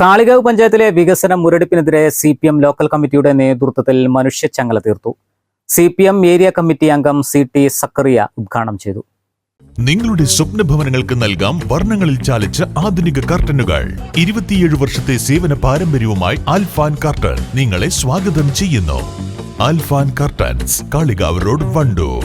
കാളികാവ് പഞ്ചായത്തിലെ വികസന മുരടിപ്പിനെതിരെ സി പി എം ലോക്കൽ കമ്മിറ്റിയുടെ നേതൃത്വത്തിൽ മനുഷ്യച്ചങ്ങല തീർത്തു. C P M area committee അംഗം സി ടി സക്കറിയ ഉദ്ഘാടനം ചെയ്തു. നിങ്ങളുടെ സ്വപ്ന ഭവനങ്ങൾക്ക് നൽകാം വർണങ്ങളിൽ ചാലിച്ച ആധുനിക കർട്ടനുകൾ. ഇരുപത്തിയേഴ് വർഷത്തെ സേവന പാരമ്പര്യവുമായി ആൽഫാൻ കർട്ടൻ നിങ്ങളെ സ്വാഗതം ചെയ്യുന്നു. ആൽഫാൻ കർട്ടൻസ് കാളികാവ് റോഡ് വണ്ടൂർ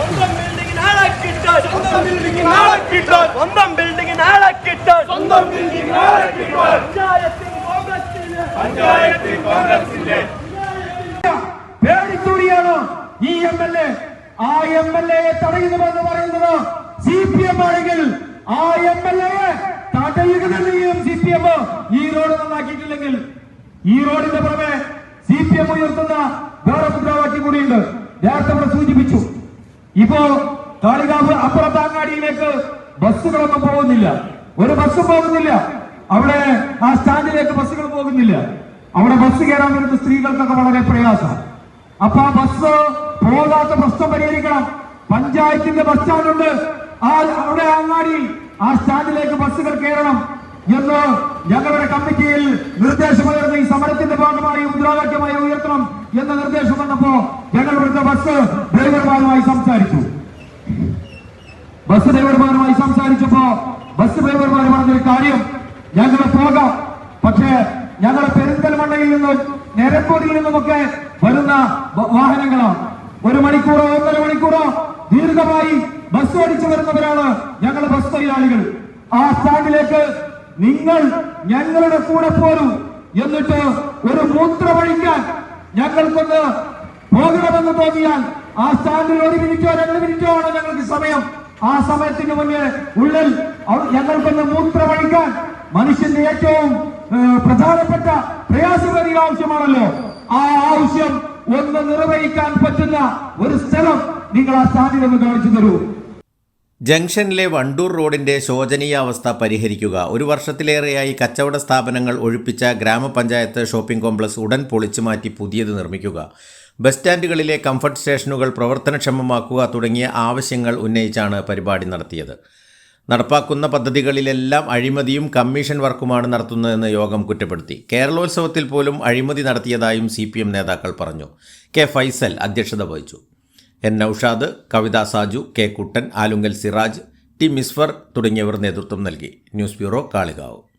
സ്വന്തം ബിൽഡിംഗിന് ആളാക്കിട്ടാൽ സ്വന്തം ബിൽഡിംഗിന് ആളാക്കിട്ടാൽ സ്വന്തം ബിൽഡിംഗിന് കിട്ടും. സ്വന്തം ബിൽഡിംഗിന് ആളാക്കിട്ടാൽ പഞ്ചായത്തിൽ കോൺഗ്രസിന് പഞ്ചായത്തിൽ കോൺഗ്രസിന്റെ പേടിത്തൂടിയാണ് ഈ എം എൽ എ. ആ എം എൽ എയെ തടയുന്നുവെന്ന് പറയുന്നത് സി പി എം ആണെങ്കിൽ ആ എം എൽ എയെ തടയുക സി പി എം ഈ റോഡ് നന്നാക്കിയിട്ടില്ലെങ്കിൽ ഈ റോഡിന്റെ പുറമെ സി പി എം ഉയർത്തുന്ന വേറെ മുദ്രാവാക്യം കൂടിയുണ്ട്. നേരത്തെ ഇവിടെ സൂചിപ്പിച്ചു. ഇപ്പോ കാളികാവ് അപ്പുറത്താങ്ങാടിയിലേക്ക് ബസ്സുകളൊന്നും പോകുന്നില്ല. ഒരു ബസ്സും പോകുന്നില്ല. അവിടെ ആ സ്റ്റാൻഡിലേക്ക് ബസ്സുകൾ പോകുന്നില്ല. അവിടെ ബസ് കയറാൻ വരുന്ന സ്ത്രീകൾക്കൊക്കെ വളരെ പ്രയാസം. അപ്പൊ ആ ബസ് പോകാത്ത പ്രശ്നം പരിഹരിക്കണം. പഞ്ചായത്തിന്റെ ബസ് സ്റ്റാൻഡുണ്ട്. ആ അവിടെ അങ്ങാടി ആ സ്റ്റാൻഡിലേക്ക് ബസ്സുകൾ കയറണം എന്ന് ഞങ്ങളുടെ കമ്മിറ്റിയിൽ നിർദ്ദേശമുയർന്ന ഈ സമരത്തിന്റെ ഭാഗമായി മുദ്രാവാക്യമായി ഉയർത്തണം എന്ന നിർദ്ദേശം വന്നപ്പോ ഞങ്ങൾ ഇവിടുത്തെ ബസ് ഡ്രൈവർമാരുമായി സംസാരിച്ചു. ബസ് ഡ്രൈവർമാരുമായി സംസാരിച്ചപ്പോ ബസ് ഡ്രൈവർമാർ പറഞ്ഞൊരു കാര്യം. ഞങ്ങൾ പോകാം. പക്ഷേ ഞങ്ങളുടെ പെരിന്തൽമണ്ണയിൽ നിന്നും നിരപ്പൊടിയിൽ നിന്നുമൊക്കെ വരുന്ന വാഹനങ്ങളാണ്. ഒരു മണിക്കൂറോ ഒന്നര മണിക്കൂറോ ദീർഘമായി ബസ് ഓടിച്ചു വരുന്നവരാണ് ഞങ്ങളുടെ ബസ് തൊഴിലാളികൾ. ആ സ്റ്റാൻഡിലേക്ക് നിങ്ങൾ ഞങ്ങളുടെ കൂടെ പോരൂ എന്നിട്ട് ഒരു മൂത്രമൊഴിക്കാൻ ഞങ്ങൾക്കൊന്ന് പോകണമെന്ന് തോന്നിയാൽ ആ സ്റ്റാൻഡിൽ ഒരു മിനിറ്റോ രണ്ട് മിനിറ്റോ ആണ് ഞങ്ങൾക്ക് സമയം. ആ സമയത്തിന് മുന്നേ ഉള്ളിൽ ഞങ്ങൾക്കൊന്ന് മൂത്രമഴിക്കാൻ മനുഷ്യന്റെ ഏറ്റവും പ്രധാനപ്പെട്ട പ്രയാസകരീയ ആവശ്യമാണല്ലോ. ആ ആവശ്യം ഒന്ന് നിർവഹിക്കാൻ പറ്റുന്ന ഒരു സ്ഥലം നിങ്ങൾ ആ സാധ്യത ഒന്ന് കാണിച്ചു തരൂ. ജംഗ്ഷനിലെ വണ്ടൂർ റോഡിന്റെ ശോചനീയാവസ്ഥ പരിഹരിക്കുക. ഒരു വർഷത്തിലേറെയായി കച്ചവട സ്ഥാപനങ്ങൾ ഒഴിപ്പിച്ച ഗ്രാമപഞ്ചായത്ത് ഷോപ്പിംഗ് കോംപ്ലക്സ് ഉടൻ പൊളിച്ചു മാറ്റി പുതിയത് നിർമ്മിക്കുക. ബസ് സ്റ്റാൻഡുകളിലെ കംഫർട്ട് സ്റ്റേഷനുകൾ പ്രവർത്തനക്ഷമമാക്കുക തുടങ്ങിയ ആവശ്യങ്ങൾ ഉന്നയിച്ചാണ് പരിപാടി നടത്തിയത്. നടപ്പാക്കുന്ന പദ്ധതികളിലെല്ലാം അഴിമതിയും കമ്മീഷൻ വർക്കുമാണ് നടത്തുന്നതെന്ന് യോഗം കുറ്റപ്പെടുത്തി. കേരളോത്സവത്തിൽ പോലും അഴിമതി നടത്തിയതായും സി പി എം നേതാക്കൾ പറഞ്ഞു. കെ ഫൈസൽ അധ്യക്ഷത വഹിച്ചു. N Noushad Kavitha Saju K Kuttan Alunkal Siraj T Misfar തുടങ്ങിയവർ നേതൃത്വം നൽകി. News bureau Kalikavu.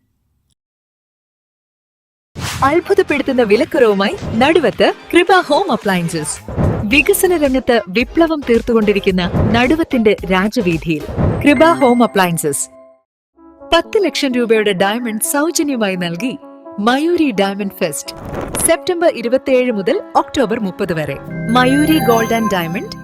അത്ഭുതപ്പെടുത്തുന്ന വിലക്കുറവുമായി നടുവത്ത് കൃപ ഹോം അപ്ലയൻസസ്. വികസന രംഗത്ത് വിപ്ലവം തീർത്തുകൊണ്ടിരിക്കുന്ന നടുവത്തിന്റെ രാജവീതിയിൽ കൃപ ഹോം അപ്ലയൻസസ്. പത്ത് ലക്ഷം രൂപയുടെ ഡയമണ്ട് സൗജന്യമായി നൽകി മയൂരി ഡയമണ്ട് ഫെസ്റ്റ് സെപ്റ്റംബർ ഇരുപത്തിയേഴ് മുതൽ ഒക്ടോബർ മുപ്പത് വരെ. Mayuri gold and diamond.